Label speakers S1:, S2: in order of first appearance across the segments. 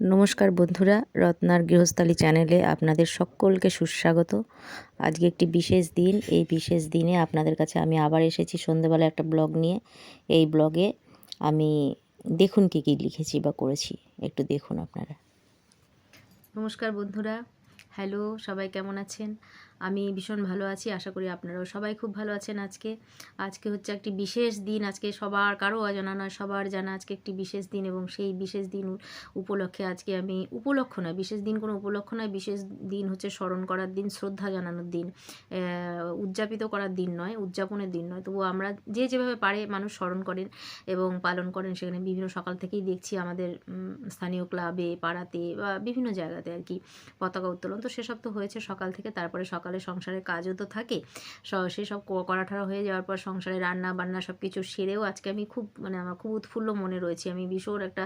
S1: নমস্কার বন্ধুরা, রত্নার গৃহস্থালী চ্যানেলে আপনাদের সকলকে সুস্বাগত। আজকে একটি বিশেষ দিন, এই বিশেষ দিনে আপনাদের কাছে আমি আবার এসেছি সন্ধেবেলা একটা ব্লগ নিয়ে। এই ব্লগে আমি দেখুন কী কী লিখেছি বা করেছি, একটু দেখুন আপনারা। নমস্কার বন্ধুরা, হ্যালো, সবাই কেমন আছেন? আমি ভীষণ ভালো আছি, আশা করি আপনারাও সবাই খুব ভালো আছেন আজকে। আজকে হচ্ছে একটি বিশেষ দিন, আজকে সবার, কারও অজানা নয়, সবার জানা আজকে একটি বিশেষ দিন এবং সেই বিশেষ দিন উপলক্ষে আজকে আমি উপলক্ষ নয়, বিশেষ দিন কোনো উপলক্ষ নয়, বিশেষ দিন হচ্ছে স্মরণ করার দিন, শ্রদ্ধা জানানোর দিন উদযাপিত করার দিন নয়, উদযাপনের দিন নয়। তবু আমরা যে যেভাবে পারে মানুষ স্মরণ করেন এবং পালন করেন, সেখানে বিভিন্ন সকাল থেকেই দেখছি আমাদের স্থানীয় ক্লাবে, পাড়াতে বা বিভিন্ন জায়গাতে আর কি পতাকা উত্তোলন। তো সেসব তো হয়েছে সকাল থেকে, তারপরে সকালে সংসারের কাজও তো থাকে। সেসব করাঠারা হয়ে যাওয়ার পর সংসারে রান্না বান্না সব কিছু সেরেও আজকে আমি খুব মানে আমার খুব উৎফুল্ল মনে রয়েছে। আমি ভীষণ একটা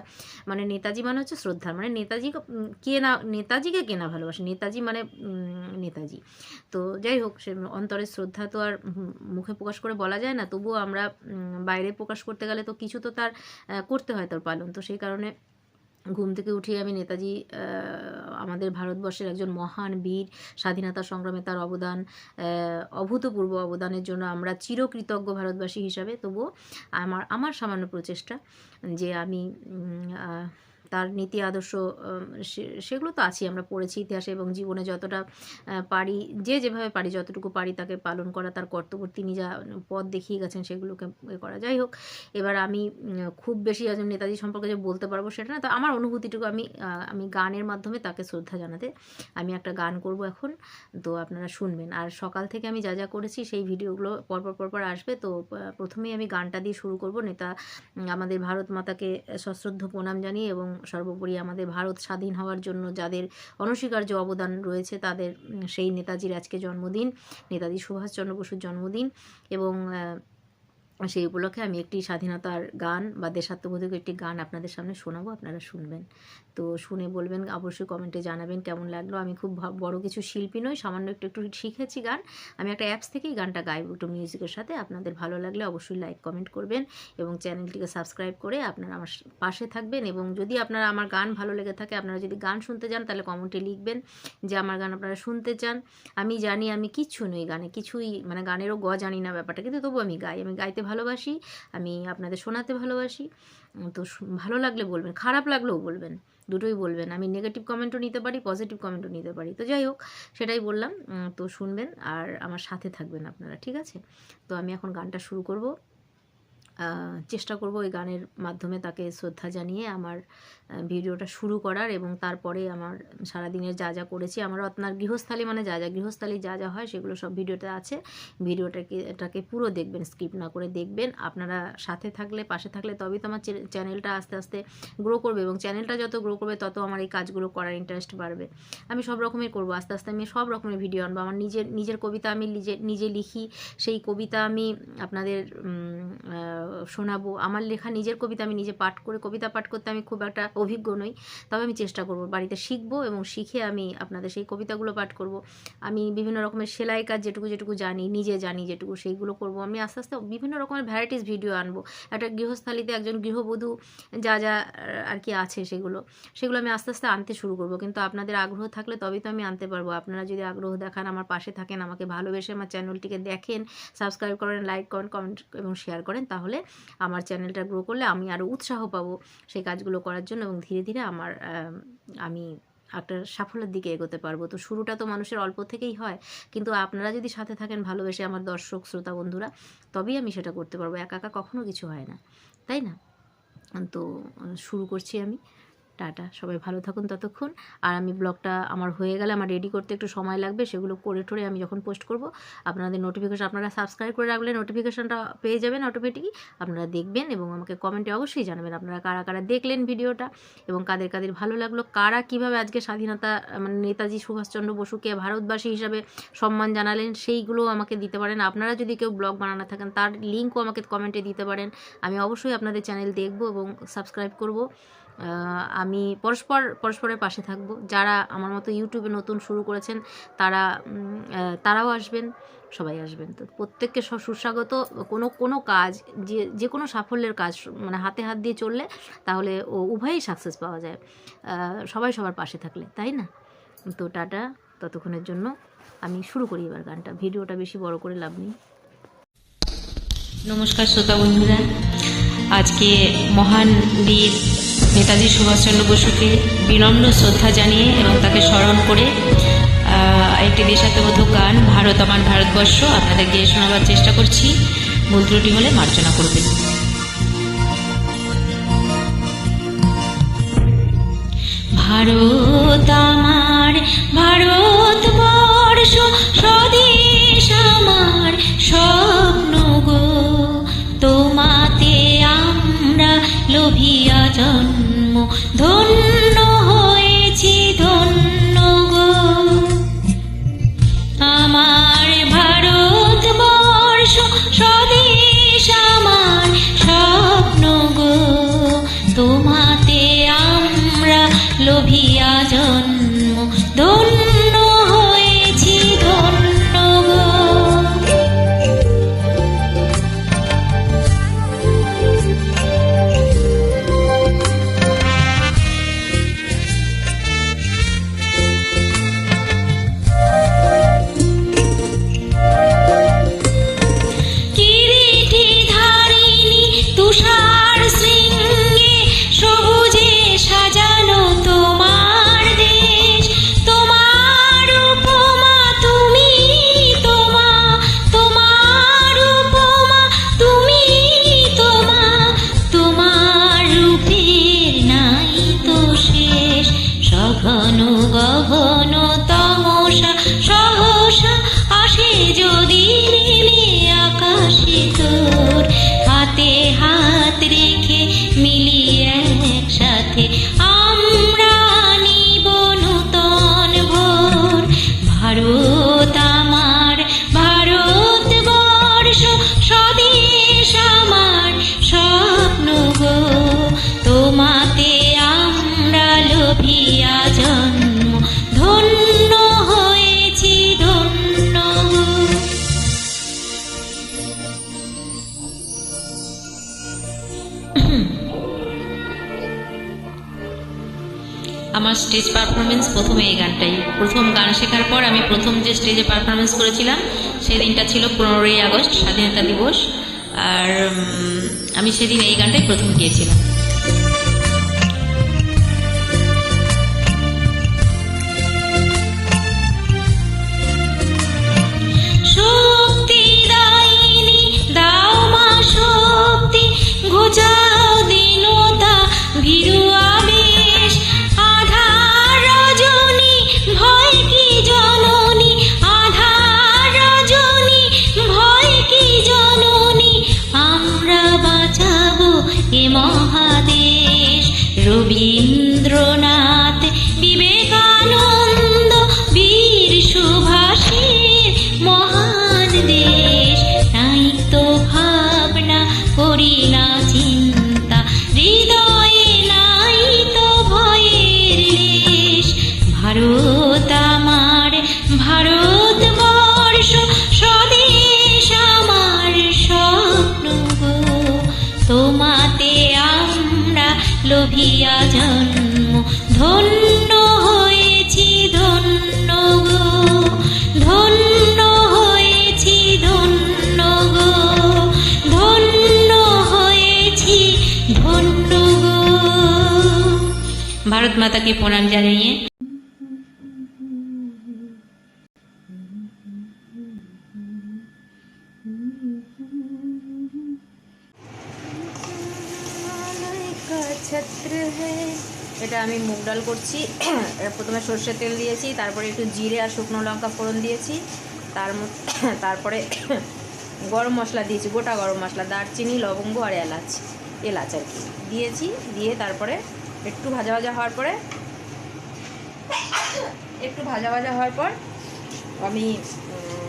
S1: মানে নেতাজি মানে হচ্ছে শ্রদ্ধা। মানে নেতাজি কে না, নেতাজিকে কে না ভালোবাসে? নেতাজি মানে নেতাজি। তো যাই হোক, সে অন্তরের শ্রদ্ধা তো আর মুখে প্রকাশ করে বলা যায় না। তবুও আমরা বাইরে প্রকাশ করতে গেলে তো কিছু তো তার করতে হয় তার পালন। তো সেই কারণে ঘুম থেকে উঠে আমি নেতাজি আমাদের ভারতবর্ষের একজন মহান বীর, স্বাধীনতা সংগ্রামে তার অবদান অভূতপূর্ব অবদানের জন্য আমরা চিরকৃতজ্ঞ ভারতবাসী হিসাবে। তবুও আমার আমার সামান্য প্রচেষ্টা যে আমি তার নীতি, আদর্শ সেগুলো তো আছেই। আমরা পড়েছি ইতিহাসে এবং জীবনে যতটা পারি, যে যেভাবে পারি, যতটুকু পারি তাকে পালন করা, তার কর্তব্য তিনি যা পথ দেখিয়ে গেছেন সেগুলোকে করা। যাই হোক, এবার আমি খুব বেশি একজন নেতাজি সম্পর্কে যে বলতে পারব সেটা না, তো আমার অনুভূতিটুকু আমি আমি গানের মাধ্যমে তাকে শ্রদ্ধা জানাতে, আমি একটা গান করব এখন, তো আপনারা শুনবেন। আর সকাল থেকে আমি যা যা করেছি সেই ভিডিওগুলো পরপর পরপর আসবে, তো প্রথমেই আমি গানটা দিয়ে শুরু করব। নেতা আমাদের ভারত মাতাকে সশ্রদ্ধ প্রণাম জানিয়ে এবং সর্বোপরি আমাদের ভারত স্বাধীন হওয়ার জন্য যাদের অনস্বীকার্য অবদান রয়েছে, তাদের সেই নেতাজির আজকে জন্মদিন, নেতাজি সুভাষচন্দ্র বসুর জন্মদিন এবং সেই উপলক্ষে আমি একটি স্বাধীনতার গান বা দেশাত্মবোধক একটি গান আপনাদের সামনে শোনাবো, আপনারা শুনবেন। তো শুনে বলবেন, অবশ্যই কমেন্টে জানাবেন কেমন লাগল। আমি খুব বড় কিছু শিল্পী নই, সামান্য একটু একটু শিখেছি গান। আমি একটা অ্যাপস থেকেই গানটা গাইব। একটু মিউজিকের সাথে আপনাদের ভালো লাগলে অবশ্যই লাইক কমেন্ট করবেন এবং চ্যানেলটিকে সাবস্ক্রাইব করে আপনারা আমার পাশে থাকবেন এবং যদি আপনারা আমার গান ভালো লেগে থাকে, আপনারা যদি গান শুনতে চান, তাহলে কমেন্টে লিখবেন যে আমার গান আপনারা শুনতে চান। আমি জানি আমি কিচ্ছু নই গানে, কিছুই মানে গানেরও গ জানি না ব্যাপারটা, কিন্তু তবু আমি গাই। আমি গাইতে ভালোবাসি, আমি আপনাদের শোনাতে ভালোবাসি। তো ভালো লাগলে বলবেন, খারাপ লাগলেও বলবেন, দুটোই বলবেন। আমি নেগেটিভ কমেন্টও নিতে পারি পজিটিভ কমেন্টও নিতে পারি। তো যাই হোক, সেটাই বললাম। তো শুনবেন আর আমার সাথে থাকবেন আপনারা, ঠিক আছে? তো আমি এখন গানটা শুরু করব। চেষ্টা করব ওই গানের মাধ্যমে তাকে শ্রদ্ধা জানিয়ে আমার ভিডিওটা শুরু করার এবং তারপরে আমার সারাদিনের যা যা করেছি, আমার আপনার গৃহস্থালী মানে যা যা গৃহস্থালী যা যা হয় সেগুলো সব ভিডিওতে আছে। ভিডিওটাকে, এটাকে পুরো দেখবেন, স্কিপ না করে দেখবেন। আপনারা সাথে থাকলে, পাশে থাকলে তবেই তো আমার চ্যানেলটা আস্তে আস্তে গ্রো করবে এবং চ্যানেলটা যত গ্রো করবে, তত আমার এই কাজগুলো করার ইন্টারেস্ট বাড়বে। আমি সব রকমের করব, আস্তে আস্তে আমি সব রকমের ভিডিও আনব। আমার নিজের নিজের কবিতা আমি নিজে নিজে লিখি, সেই কবিতা আমি আপনাদের শোনাবো। আমার লেখা নিজের কবিতা আমি নিজে পাঠ করে, কবিতা পাঠ করতে আমি খুব একটা অভিজ্ঞ নই। তবে আমি চেষ্টা করব, বাড়িতে শিখব এবং শিখে আমি আপনাদের সেই কবিতাগুলো পাঠ করব। আমি বিভিন্ন রকমের সেলাই কাজ যেটুকু যেটুকু জানি, নিজে জানি যেটুকু সেইগুলো করব। আমি আস্তে আস্তে বিভিন্ন রকমের ভ্যারাইটিস ভিডিও আনব। একটা গৃহস্থালিতে একজন গৃহবধূ যা যা আর কি আছে সেগুলো সেগুলো আমি আস্তে আস্তে আনতে শুরু করব। কিন্তু আপনাদের আগ্রহ থাকলে তবেই তো আমি আনতে পারব। আপনারা যদি আগ্রহ দেখান, আমার পাশে থাকেন, আমাকে ভালোবেসে আমার চ্যানেলটিকে দেখেন সাবস্ক্রাইব করেন লাইক করেন কমেন্ট এবং শেয়ার করেন, তাহলে আমার চ্যানেলটা গ্রো করলে আমি আরও উৎসাহ পাবো সেই কাজগুলো করার জন্য। এবং ধীরে ধীরে আমার আমি একটা সাফল্যের দিকে এগোতে পারব। তো শুরুটা তো মানুষের অল্প থেকেই হয়। কিন্তু আপনারা যদি সাথে থাকেন, ভালোবেসে আমার দর্শক, শ্রোতা, বন্ধুরা, তবেই আমি সেটা করতে পারব। একা একা কখনো কিছু হয় না। তাই না? তো শুরু করছি আমি। টাটা, সবাই ভালো থাকুন ততক্ষণ। আর আমি ব্লগটা আমার হয়ে গেলে, আমার রেডি করতে একটু সময় লাগবে, সেগুলো করে টোরে আমি যখন পোস্ট করব, আপনাদের নোটিফিকেশন আপনারা সাবস্ক্রাইব করে রাখলে নোটিফিকেশনটা পেয়ে যাবেন অটোমেটিকই আপনারা দেখবেন এবং আমাকে কমেন্টে অবশ্যই জানাবেন, আপনারা কারা কারা দেখলেন ভিডিওটা এবং কাদের কাদের ভালো লাগল, কারা কীভাবে আজকে স্বাধীনতা মানে নেতাজি সুভাষচন্দ্র বসুকে ভারতবাসী হিসাবে সম্মান জানালেন, সেইগুলো আমাকে দিতে পারেন। আপনারা যদি কেউ ব্লগ বানানো থাকেন, তার লিঙ্কও আমাকে কমেন্টে দিতে পারেন। আমি অবশ্যই আপনাদের চ্যানেল দেখব এবং সাবস্ক্রাইব করব। আমি পরস্পর, পরস্পরের পাশে থাকব। যারা আমার মতো ইউটিউবে নতুন শুরু করেছেন, তারা তারাও আসবেন, সবাই আসবেন। তো প্রত্যেককে সু- সুস্বাগত। কোনো কোনো কাজ, যে যে কোনো সাফল্যের কাজ মানে হাতে হাত দিয়ে চললে, তাহলে ও উভয়ই সাকসেস পাওয়া যায়। সবাই সবার পাশে থাকলে, তাই না? তো টাটা, ততক্ষণের জন্য আমি শুরু করি এবার গানটা। ভিডিওটা বেশি বড় করে লাভ নেই। নমস্কার শ্রোতা বন্ধুরা। আজকে মহান বীর নেতাজি সুভাষচন্দ্র বসুকে বিনম্র শ্রদ্ধা জানিয়ে এবং তাকে স্মরণ করে একটি দেশাত্মবোধক গান, ভারত আমার ভারতবর্ষ আপনাদের গিয়ে শোনাবার চেষ্টা করছি। ভুল ত্রুটি হলে মার্জনা করবেন। ভারত আমার ভারতবর্ষ স্বদেশ আমার স্বপ্ন গো। তোমাতে আমরা লোভিয়া জন্ম লোভিয়া জন্ম আমার স্টেজ পারফরমেন্স প্রথমে এই গানটাই। প্রথম গান শেখার পর আমি প্রথম যে স্টেজে পারফরমেন্স করেছিলাম, সেই দিনটা ছিল পনেরোই আগস্ট, স্বাধীনতা দিবস। আর আমি সেদিন এই গানটাই প্রথম গিয়েছিলাম। ভারত মাতাকে প্রণাম জানিয়ে। ছত্র এটা আমি মুগ ডাল করছি। প্রথমে সর্ষের তেল দিয়েছি, তারপরে একটু জিরে আর শুকনো লঙ্কা ফোড়ন দিয়েছি। তার তারপরে গরম মশলা দিয়েছি, গোটা গরম মশলা, দারচিনি, লবঙ্গ আর এলাচ এলাচ আর কি। দিয়েছি, দিয়ে তারপরে একটু ভাজা ভাজা হওয়ার পরে, একটু ভাজা ভাজা হওয়ার পর আমি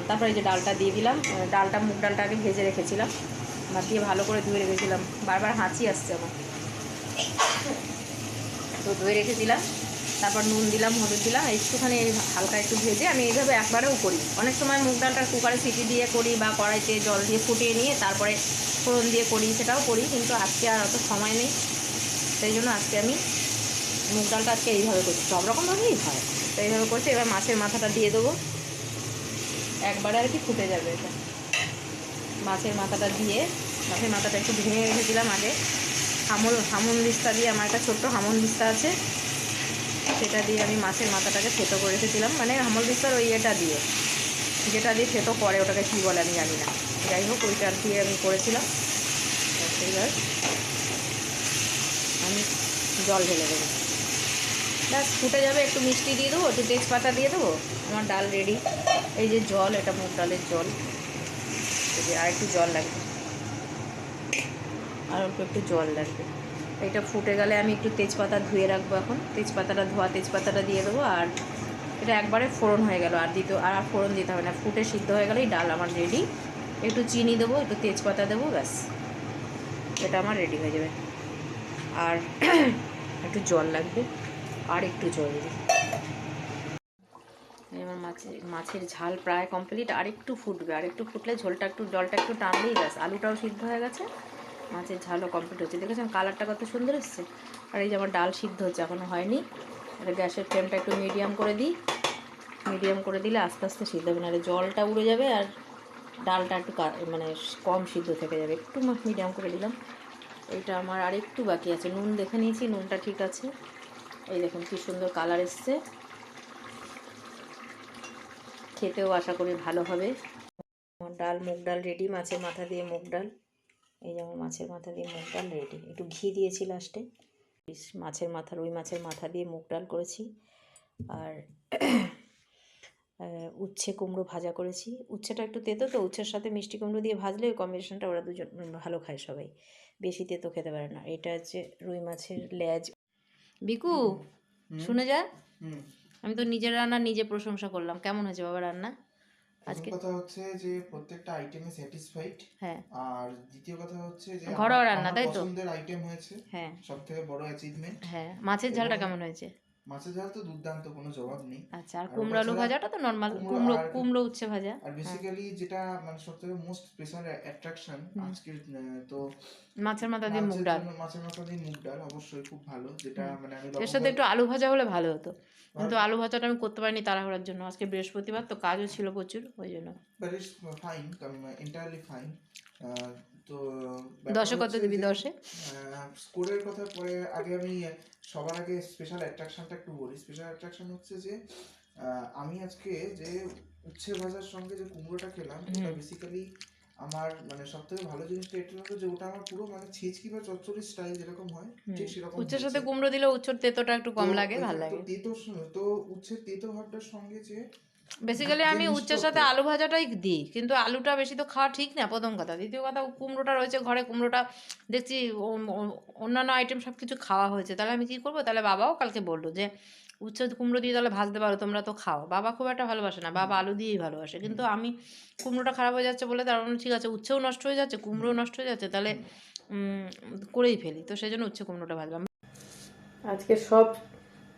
S1: তারপরে যে ডালটা দিয়ে দিলাম। ডালটা, মুগ ডালটা আগে ভেজে রেখেছিলাম। দিয়ে ভালো করে ধুয়ে রেখেছিলাম। বারবার হাঁচি আসছে আমার। তো ধুয়ে রেখেছিলাম। তারপর নুন দিলাম, হলুদ দিলাম। একটুখানি হালকা একটু ভেজে আমি এইভাবে একবারেও করি। অনেক সময় মুগ ডালটা কুকারে সিটি দিয়ে করি বা কড়াইতে জল দিয়ে ফুটিয়ে নিয়ে তারপরে ফোড়ন দিয়ে করি, সেটাও করি। কিন্তু আজকে আর অত সময় নেই। সেই জন্য আজকে আমি মুগ ডালটা আজকে এইভাবে করছি। সব রকমভাবেই হয়। তো এইভাবে করছি, এবার মাছের মাথাটা দিয়ে দেবো। একবারে আর কি ফুটে যাবে এটা। মাছের মাথাটা দিয়ে, মাছের মাথাটা একটু ভেঙে রেখেছিলাম আগে। হামল হামুন দিস্তা দিয়ে, আমার একটা ছোট্ট হামুন দিস্তা আছে। সেটা দিয়ে আমি মাছের মাথাটাকে থেতো করে রেখেছিলাম। মানে হামল দিস্তার ওই এটা দিয়ে। যেটা দিয়ে থেতো করে, ওটাকে কী বলে আমি জানি না। যাই হোক, ওইটা দিয়ে আমি করেছিলাম। এইবার আমি জল ঢেলে দেবো। ব্যাস, ফুটে যাবে, একটু মিষ্টি দিয়ে দেবো, একটু তেজপাতা দিয়ে দেবো। আমার ডাল রেডি এই যে জল, এটা মুগ ডালের জল। এই যে আর একটু জল লাগবে। আর অল্প একটু জল লাগবে। এটা ফুটে গেলে আমি একটু তেজপাতা ধুয়ে রাখব এখন। তেজপাতাটা ধোয়া, তেজপাতাটা দিয়ে দেবো। আর এটা একবারে ফোড়ন হয়ে গেল। আর দিতে, আর আর ফোড়ন দিতে হবে না। ফুটে সিদ্ধ হয়ে গেলেই ডাল আমার রেডি একটু চিনি দেবো, একটু তেজপাতা দেবো, ব্যাস। এটা আমার রেডি হয়ে যাবে। আর একটু জল লাগবে, আর একটু জল দিই। আমার মাছের মাছের ঝাল প্রায় কমপ্লিট আর একটু ফুটবে, আর একটু ফুটলে ঝোলটা একটু, জলটা একটু টানলেই ব্যাস, আলুটাও সিদ্ধ হয়ে গেছে, মাছের ঝালও কমপ্লিট হচ্ছে। দেখেছেন কালারটা কত সুন্দর এসছে? আর এই যে আমার ডাল সিদ্ধ হচ্ছে এখনও হয়নি। এটা গ্যাসের ফ্লেমটা একটু মিডিয়াম করে দিই। মিডিয়াম করে দিলে আস্তে আস্তে সিদ্ধ হবে না আর জলটা উড়ে যাবে আর ডালটা একটু মানে কম সিদ্ধ থেকে যাবে। একটু মিডিয়াম করে দিলাম। এইটা আমার আর একটু বাকি আছে। নুন দেখে নিয়েছি, নুনটা ঠিক আছে। এই দেখুন কি সুন্দর কালার এসছে। খেতেও আশা করি ভালো হবে। আমার ডাল, মুগ ডাল রেডি মাছের মাথা দিয়ে মুগ ডাল। এই যে আমার মাছের মাথা দিয়ে মুগ ডাল রেডি একটু ঘি দিয়েছি লাস্টে মাছের মাথা, রুই মাছের মাথা দিয়ে মুগ ডাল করেছি। আর উচ্ছে কুমড়ো ভাজা করেছি। উচ্ছেটা একটু তেতো তো, উচ্ছের সাথে মিষ্টি কুমড়ো দিয়ে ভাজলে ওই কম্বিনেশনটা ওরা দুজন ভালো খায় সবাই। বেশি তেতো খেতে পারে না। এটা হচ্ছে রুই মাছের লেজ। বিকু শুনে যা। আমি তো নিজের রান্না নিজে প্রশংসা করলাম। কেমন হয়েছে বাবা রান্না? আজকে?
S2: কথা হচ্ছে যে প্রত্যেকটা আইটেমে স্যাটিসফাইড
S1: হ্যাঁ।
S2: আর দ্বিতীয় কথা হচ্ছে যে
S1: ঘরোয়া রান্না, তাই তো?
S2: সুন্দর আইটেম হয়েছে।
S1: হ্যাঁ।
S2: সবথেকে বড় অ্যাচিভমেন্ট
S1: হ্যাঁ। মাছের ঝালটা কেমন হয়েছে?
S2: মাছের ঝাল তো দুর্দান্ত কোনো জবাব নেই।
S1: আচ্ছা আর কুমড়ো আলু ভাজাটা তো নর্মাল
S2: কুমড়ো
S1: কুমড়ো উচ্ছে ভাজা।
S2: আর বেসিক্যালি যেটা মানে সব থেকে মোস্ট স্পেশাল অ্যাট্রাকশন আজকের তো
S1: মাছের মাথা দিয়ে মুগ ডাল।
S2: মাছের মাথা দিয়ে মুগ ডাল অবশ্যই খুব ভালো যেটা মানে আমি
S1: এর সাথে একটু আলু ভাজা হলে ভালো হতো। কিন্তু আলু ভাজাটা আমি করতে পারিনি তাড়াহুড়ার জন্য। আজকে বৃহস্পতিবার তো কাজও ছিল প্রচুর ওই জন্য।
S2: ফাইন এন্টায়ারলি ফাইন তো
S1: দশে কত দিবি দশে?
S2: স্কোরের কথা পরে আগে আমি সবার আগে স্পেশাল অ্যাট্রাকশনটা একটু বলি। স্পেশাল অ্যাট্রাকশন হচ্ছে যে আমি আজকে যে উচ্ছে ভাজার সঙ্গে যে কুমড়োটা খেলাম ওটা বেসিক্যালি আমার মানে সব থেকে ভালো জিনিসটা এটা হলো যে ওটা আমার পুরো মানে ছিচকি বা চচ্চড়ি স্টাইল যেরকম হয় ঠিক সেরকম
S1: উচ্ছের সাথে কুমড়ো দিলে উচ্চর তেতোটা একটু কম লাগে ভালো লাগে।
S2: তো তেতো তো উচ্ছের তেতো ভাবটার সঙ্গে যে
S1: বেসিক্যালি আমি উচ্চের সাথে আলু ভাজাটাই দিই কিন্তু আলুটা বেশি তো খাওয়া ঠিক না প্রথম কথা। দ্বিতীয় কথা কুমড়োটা রয়েছে ঘরে কুমড়োটা দেখছি অন্যান্য আইটেম সব কিছু খাওয়া হয়েছে। তাহলে আমি কি করব? তাহলে বাবাও কালকে বলল যে উচ্ছে কুমড়ো দিয়ে তাহলে ভাজতে পারো তোমরা তো খাও। বাবা খুব একটা ভালোবাসে না বাবা আলু দিয়েই ভালোবাসে। কিন্তু আমি কুমড়োটা খারাপ হয়ে যাচ্ছে বলে তার মানে ঠিক আছে উচ্ছেও নষ্ট হয়ে যাচ্ছে কুমড়োও নষ্ট হয়ে যাচ্ছে তাহলে করেই ফেলি। তো সেই জন্য উচ্ছে কুমড়োটা ভাজলাম। আজকে সব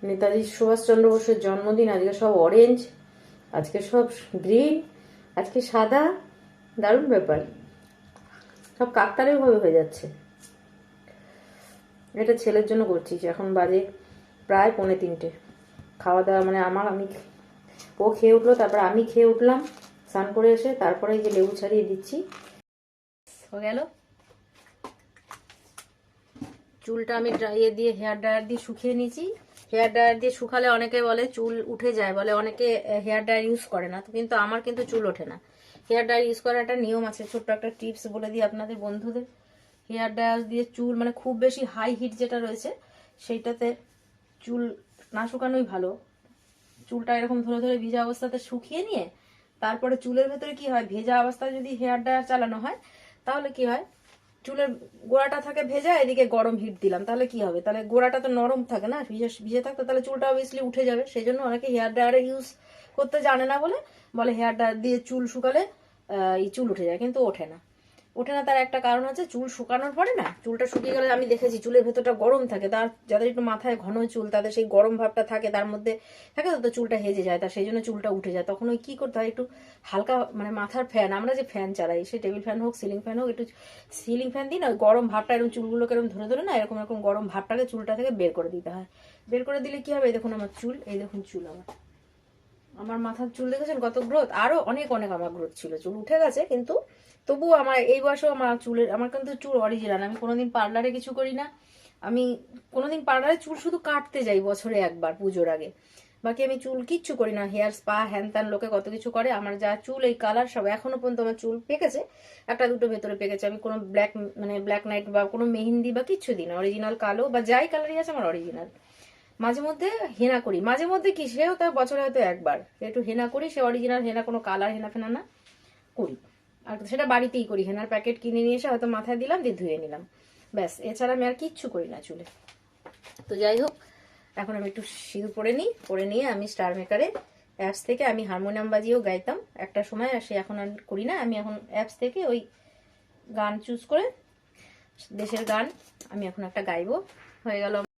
S1: নেতাজি সুভাষচন্দ্র বোসের জন্মদিন আজকে সব অরেঞ্জ আজকে সব গ্রিন, আজকে সাদা, দারুণ ব্যাপার। সব কাকতালীয়ভাবে হয়ে যাচ্ছে। এটা ছেলের জন্য করছি, এখন বাজে প্রায় পৌনে তিনটে। খাওয়া দাওয়া মানে আমার, আমি ও খেয়ে উঠল, তারপর আমি খেয়ে উঠলাম, স্নান করে এসে, তারপরে যে লেবু ছাড়িয়ে দিচ্ছি। হয়ে গেল? চুলটা আমি ড্রাইয়ে দিয়ে হেয়ার ড্রায়ার দিয়ে শুকিয়ে নিয়েছি। হেয়ার ড্রায়ার দিয়ে শুকালে অনেকে বলে চুল উঠে যায়, বলে অনেকে হেয়ার ড্রায়ার ইউজ করে না। কিন্তু আমার কিন্তু চুল ওঠে না। হেয়ার ড্রায়ার ইউজ করার একটা নিয়ম আছে, ছোট্ট একটা টিপস বলে দিই আপনাদের বন্ধুদের। হেয়ার ড্রায়ার দিয়ে চুল মানে খুব বেশি হাই হিট যেটা রয়েছে, সেইটাতে চুল না শুকানোই ভালো। চুলটা এরকম ধরে ধরে ভিজা অবস্থাতে শুকিয়ে নিয়ে, তারপরে চুলের ভেতরে কি হয়? ভেজা অবস্থায় যদি হেয়ার ড্রায়ার চালানো হয়, তাহলে কি হয়? চুলের গোড়াটা থাকে ভেজা, এদিকে গরম হিট দিলাম। তাহলে কি হবে? তাহলে গোড়াটা তো নরম থাকে না? ভিজে ভিজে থাকতে তাহলে চুলটা অবভিয়াসলি উঠে যাবে। সেই জন্য অনেকে হেয়ার ড্রায়ারে ইউজ করতে জানে না বলে বলে হেয়ার ড্রায়ার দিয়ে চুল শুকালে এই চুল উঠে যায়, কিন্তু ওঠে না। ওঠে না তার একটা কারণ হচ্ছে চুল শুকানোর পরে না, চুলটা শুকিয়ে গেলে আমি দেখেছি চুলের ভেতরটা গরম থাকে, তার যাদের একটু মাথায় ঘন চুল, তাদের সেই গরম ভাবটা থাকে, তার মধ্যে থাকে তো চুলটা হেজে যায়, তার সেই জন্য চুলটা উঠে যায়। তখন ওই কী করতে হয়, একটু হালকা মানে মাথার ফ্যান আমরা যে ফ্যান চালাই, সে টেবিল ফ্যান হোক সিলিং ফ্যান হোক, একটু সিলিং ফ্যান দিই না, ওই গরম ভাবটা এরকম চুলগুলোকে এরকম ধরে ধরে না, এরকম এরকম গরম ভাবটাকে চুলটা থেকে বের করে দিতে হয়। বের করে দিলে কি হবে? এই দেখুন আমার চুল, এই দেখুন চুল আমার। আমার মাথার চুল দেখেছেন কত গ্রোথ আরও অনেক অনেক আমার গ্রোথ ছিল। চুল উঠে গেছে, কিন্তু তবুও আমার, এই বয়সেও আমার চুলের, আমার কিন্তু চুল অরিজিনাল আমি কোনোদিন পার্লারে কিছু করি না। আমি কোনোদিন পার্লারে চুল শুধু কাটতে যাই বছরে একবার পুজোর আগে। বাকি আমি চুল কিচ্ছু করি না হেয়ার স্পা হ্যান ত্যান লোকে কত কিছু করে, আমার যা চুল, এই কালার সব এখনও পর্যন্ত আমার চুল পেকেছে। একটা দুটো ভেতরে পেকেছে, আমি কোনো ব্ল্যাক মানে ব্ল্যাক নাইট বা কোনো মেহেন্দি বা কিচ্ছু দিই না অরিজিনাল কালো বা যাই কালারই আছে আমার অরিজিনাল মাঝে মধ্যে হেনা করি, মাঝে মধ্যে কি, সেও তার বছরে হয়তো একবার একটু হেনা করি, সে অরিজিনাল হেনা কোনো কালার হেনা ফেনা না করি। আর সেটা বাড়িতেই করি হেনার প্যাকেট কিনে নিয়ে এসে হয়তো মাথায় দিলাম, দিয়ে ধুয়ে নিলাম। ব্যাস, এছাড়া আমি আর কিচ্ছু করি না চুলে। তো যাই হোক, এখন আমি একটু সিঁদুর পরে নিই, পরে নিয়ে আমি স্টার মেকারে অ্যাপস থেকে আমি হারমোনিয়াম বাজিয়েও গাইতাম। একটা সময় আর সে এখন আর করি না, আমি এখন অ্যাপস থেকে ওই গান চুজ করে, দেশের গান আমি এখন একটা গাইবো। হয়ে গেল